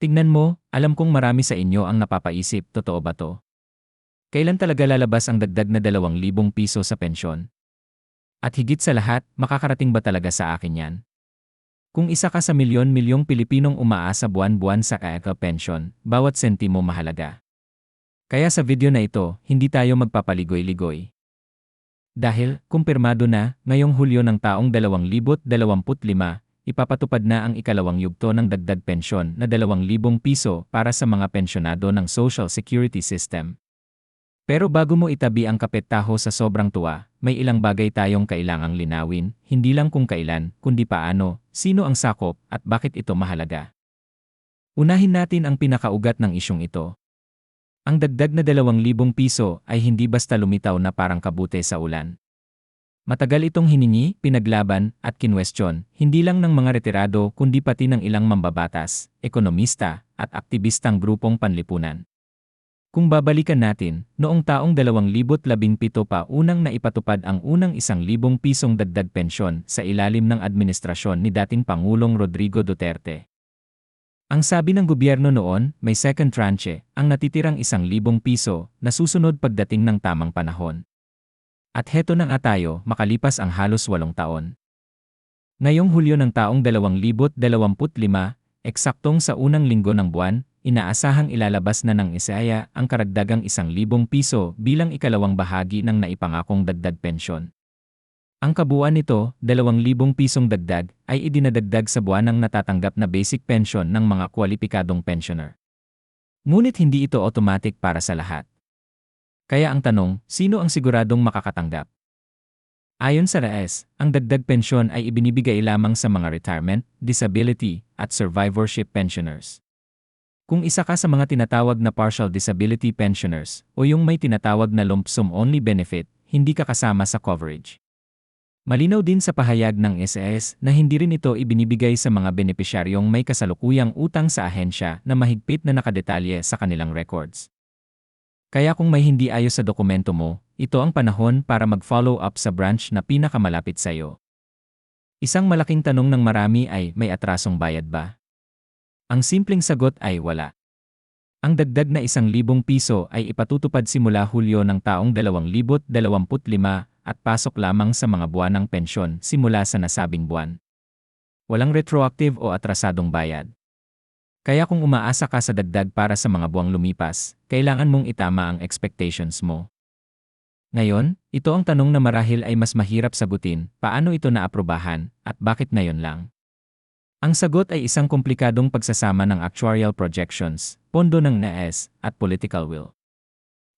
Tignan mo, alam kong marami sa inyo ang napapaisip, totoo ba to? Kailan talaga lalabas ang dagdag na 2,000 piso sa pensyon? At higit sa lahat, makakarating ba talaga sa akin yan? Kung isa ka sa milyon-milyong Pilipinong umaasa buwan-buwan sa AECA pension, bawat sentimo mahalaga. Kaya sa video na ito, hindi tayo magpapaligoy-ligoy. Dahil, kumpirmado na, ngayong Hulyo ng taong 2025, ipapatupad na ang ikalawang yugto ng dagdag pensyon na 2,000 piso para sa mga pensyonado ng Social Security System. Pero bago mo itabi ang kapetaho sa sobrang tuwa, may ilang bagay tayong kailangang linawin, hindi lang kung kailan, kundi paano, sino ang sakop, at bakit ito mahalaga. Unahin natin ang pinakaugat ng isyong ito. Ang dagdag na 2,000 piso ay hindi basta lumitaw na parang kabute sa ulan. Matagal itong hiningi, pinaglaban, at kinwestiyon, hindi lang ng mga retirado kundi pati ng ilang mambabatas, ekonomista, at aktivistang grupong panlipunan. Kung babalikan natin, noong taong 2017 pa unang naipatupad ang unang isang libong pisong dagdag pensyon sa ilalim ng administrasyon ni dating Pangulong Rodrigo Duterte. Ang sabi ng gobyerno noon, may second tranche, ang natitirang isang libong piso, na susunod pagdating ng tamang panahon. At heto na nga tayo, makalipas ang halos walong taon. Ngayong Hulyo ng taong 2025, eksaktong sa unang linggo ng buwan, inaasahang ilalabas na ng Isaya ang karagdagang isang libong piso bilang ikalawang bahagi ng naipangakong dagdag pensyon. Ang kabuuan nito, 2,000 pisong dagdag, ay idinadagdag sa buwanang natatanggap na basic pension ng mga kwalipikadong pensioner. Ngunit hindi ito automatic para sa lahat. Kaya ang tanong, sino ang siguradong makakatanggap? Ayon sa RAES, ang dagdag pensyon ay ibinibigay lamang sa mga retirement, disability, at survivorship pensioners. Kung isa ka sa mga tinatawag na partial disability pensioners o yung may tinatawag na lump sum only benefit, hindi ka kasama sa coverage. Malinaw din sa pahayag ng SAS na hindi rin ito ibinibigay sa mga benepisyaryong may kasalukuyang utang sa ahensya na mahigpit na nakadetalye sa kanilang records. Kaya kung may hindi ayos sa dokumento mo, ito ang panahon para mag-follow up sa branch na pinakamalapit sa iyo. Isang malaking tanong ng marami ay, may atrasong bayad ba? Ang simpleng sagot ay wala. Ang dagdag na isang libong piso ay ipatutupad simula Hulyo ng taong 2025 at pasok lamang sa mga buwan ng pensyon simula sa nasabing buwan. Walang retroactive o atrasadong bayad. Kaya kung umaasa ka sa dagdag para sa mga buwang lumipas, kailangan mong itama ang expectations mo. Ngayon, ito ang tanong na marahil ay mas mahirap sagutin, paano ito naaprobahan, at bakit ngayon lang? Ang sagot ay isang komplikadong pagsasama ng actuarial projections, pondo ng NAS, at political will.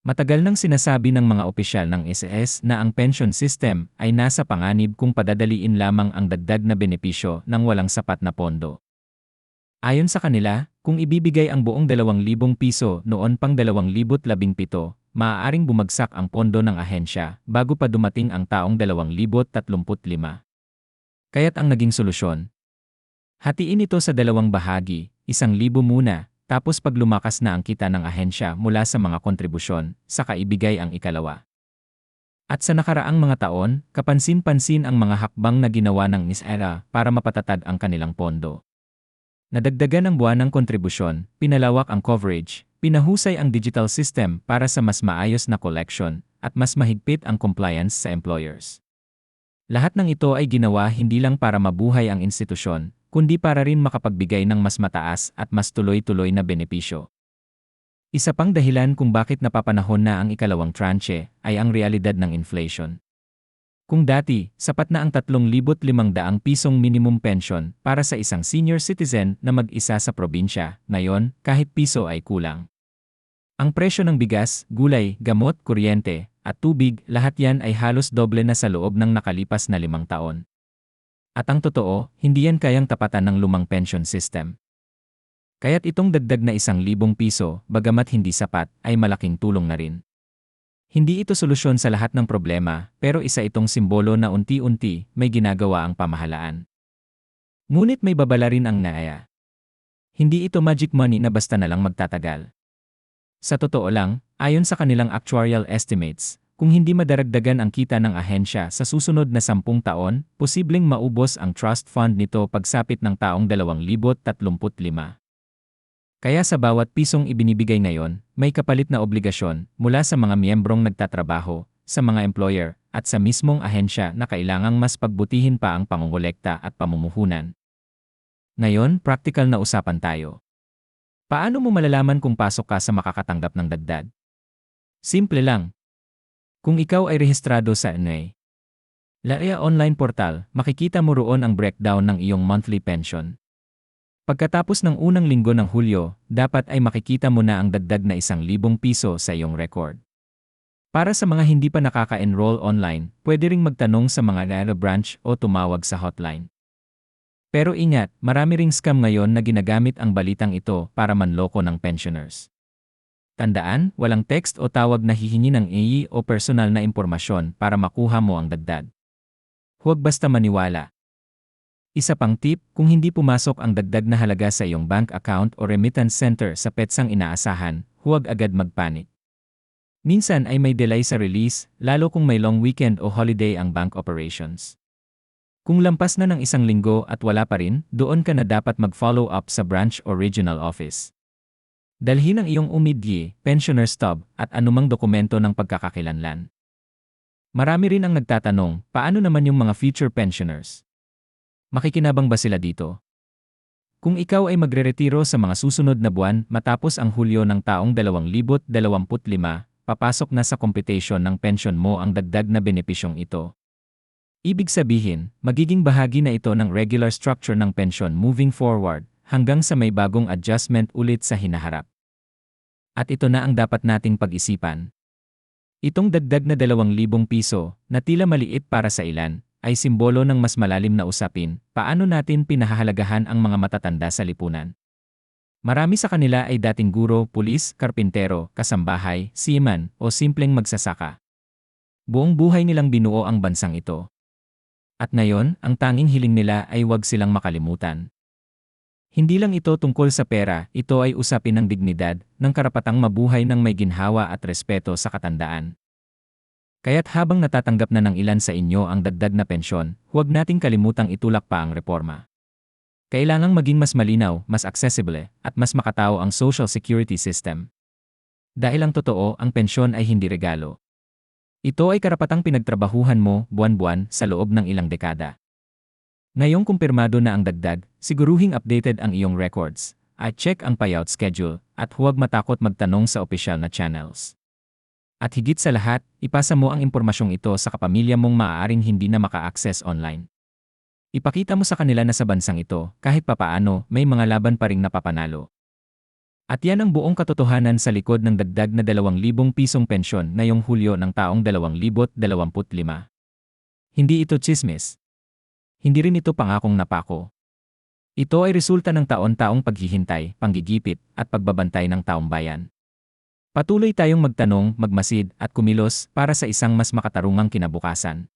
Matagal nang sinasabi ng mga opisyal ng SAS na ang pension system ay nasa panganib kung padadaliin lamang ang dagdag na benepisyo ng walang sapat na pondo. Ayon sa kanila, kung ibibigay ang buong 2,000 piso noon pang 2017, maaaring bumagsak ang pondo ng ahensya bago pa dumating ang taong 2035. Kaya't ang naging solusyon, hatiin ito sa dalawang bahagi, isang libo muna, tapos pag lumakas na ang kita ng ahensya mula sa mga kontribusyon, saka ibigay ang ikalawa. At sa nakaraang mga taon, kapansin-pansin ang mga hakbang na ginawa ng NISERA para mapatatag ang kanilang pondo. Nadagdagan ang buwan ng kontribusyon, pinalawak ang coverage, pinahusay ang digital system para sa mas maayos na collection, at mas mahigpit ang compliance sa employers. Lahat ng ito ay ginawa hindi lang para mabuhay ang institusyon, kundi para rin makapagbigay ng mas mataas at mas tuloy-tuloy na benepisyo. Isa pang dahilan kung bakit napapanahon na ang ikalawang tranche ay ang realidad ng inflation. Kung dati, sapat na ang 3,500 pisong minimum pension para sa isang senior citizen na mag-isa sa probinsya, ngayon, kahit piso ay kulang. Ang presyo ng bigas, gulay, gamot, kuryente, at tubig, lahat yan ay halos doble na sa loob ng nakalipas na limang taon. At ang totoo, hindi yan kayang tapatan ng lumang pension system. Kaya't itong dagdag na isang libong piso, bagamat hindi sapat, ay malaking tulong na rin. Hindi ito solusyon sa lahat ng problema, pero isa itong simbolo na unti-unti may ginagawa ang pamahalaan. Ngunit may babala rin ang naaya. Hindi ito magic money na basta na lang magtatagal. Sa totoo lang, ayon sa kanilang actuarial estimates, kung hindi madaragdagan ang kita ng ahensya sa susunod na sampung taon, posibleng maubos ang trust fund nito pagsapit ng taong 2035. Kaya sa bawat pisong ibinibigay ngayon, may kapalit na obligasyon mula sa mga miyembrong nagtatrabaho, sa mga employer, at sa mismong ahensya na kailangang mas pagbutihin pa ang pangungulekta at pamumuhunan. Ngayon, practical na usapan tayo. Paano mo malalaman kung pasok ka sa makakatanggap ng dagdag? Simple lang. Kung ikaw ay rehistrado sa NA, LAEA online portal, makikita mo roon ang breakdown ng iyong monthly pension. Pagkatapos ng unang linggo ng Hulyo, dapat ay makikita mo na ang dagdag na isang libong piso sa iyong record. Para sa mga hindi pa nakaka-enroll online, pwede ring magtanong sa mga LAEA branch o tumawag sa hotline. Pero ingat, marami ring scam ngayon na ginagamit ang balitang ito para manloko ng pensioners. Tandaan, walang text o tawag na hihingi ng AE o personal na impormasyon para makuha mo ang dagdag. Huwag basta maniwala. Isa pang tip, kung hindi pumasok ang dagdag na halaga sa iyong bank account o remittance center sa petsang inaasahan, huwag agad magpanik. Minsan ay may delay sa release, lalo kung may long weekend o holiday ang bank operations. Kung lampas na ng isang linggo at wala pa rin, doon ka na dapat mag-follow up sa branch o regional office. Dalhin ang iyong umidye, pensioner stub, at anumang dokumento ng pagkakakilanlan. Marami rin ang nagtatanong, paano naman yung mga future pensioners? Makikinabang ba sila dito? Kung ikaw ay magre-retiro sa mga susunod na buwan matapos ang Hulyo ng taong 2025, papasok na sa computation ng pension mo ang dagdag na benepisyong ito. Ibig sabihin, magiging bahagi na ito ng regular structure ng pension moving forward hanggang sa may bagong adjustment ulit sa hinaharap. At ito na ang dapat nating pag-isipan. Itong dagdag na 2,000 piso na tila maliit para sa ilan ay simbolo ng mas malalim na usapin, paano natin pinahahalagahan ang mga matatanda sa lipunan. Marami sa kanila ay dating guro, pulis, karpintero, kasambahay, seaman, o simpleng magsasaka. Buong buhay nilang binuo ang bansang ito. At ngayon, ang tanging hiling nila ay huwag silang makalimutan. Hindi lang ito tungkol sa pera, ito ay usapin ng dignidad, ng karapatang mabuhay ng may ginhawa at respeto sa katandaan. Kaya't habang natatanggap na ng ilan sa inyo ang dagdag na pensyon, huwag nating kalimutang itulak pa ang reforma. Kailangang maging mas malinaw, mas accessible, at mas makatao ang social security system. Dahil ang totoo, ang pensyon ay hindi regalo. Ito ay karapatang pinagtrabahuhan mo buwan-buwan sa loob ng ilang dekada. Ngayong kumpirmado na ang dagdag, siguruhing updated ang iyong records, at check ang payout schedule, at huwag matakot magtanong sa opisyal na channels. At higit sa lahat, ipasa mo ang impormasyong ito sa kapamilya mong maaaring hindi na maka-access online. Ipakita mo sa kanila na sa bansang ito, kahit papaano, may mga laban pa ring napapanalo. At yan ang buong katotohanan sa likod ng dagdag na 2,000 pisong pensyon ngayong Hulyo ng taong 2025. Hindi ito chismis. Hindi rin ito pangakong napako. Ito ay resulta ng taon-taong paghihintay, panggigipit, at pagbabantay ng taong bayan. Patuloy tayong magtanong, magmasid, at kumilos para sa isang mas makatarungang kinabukasan.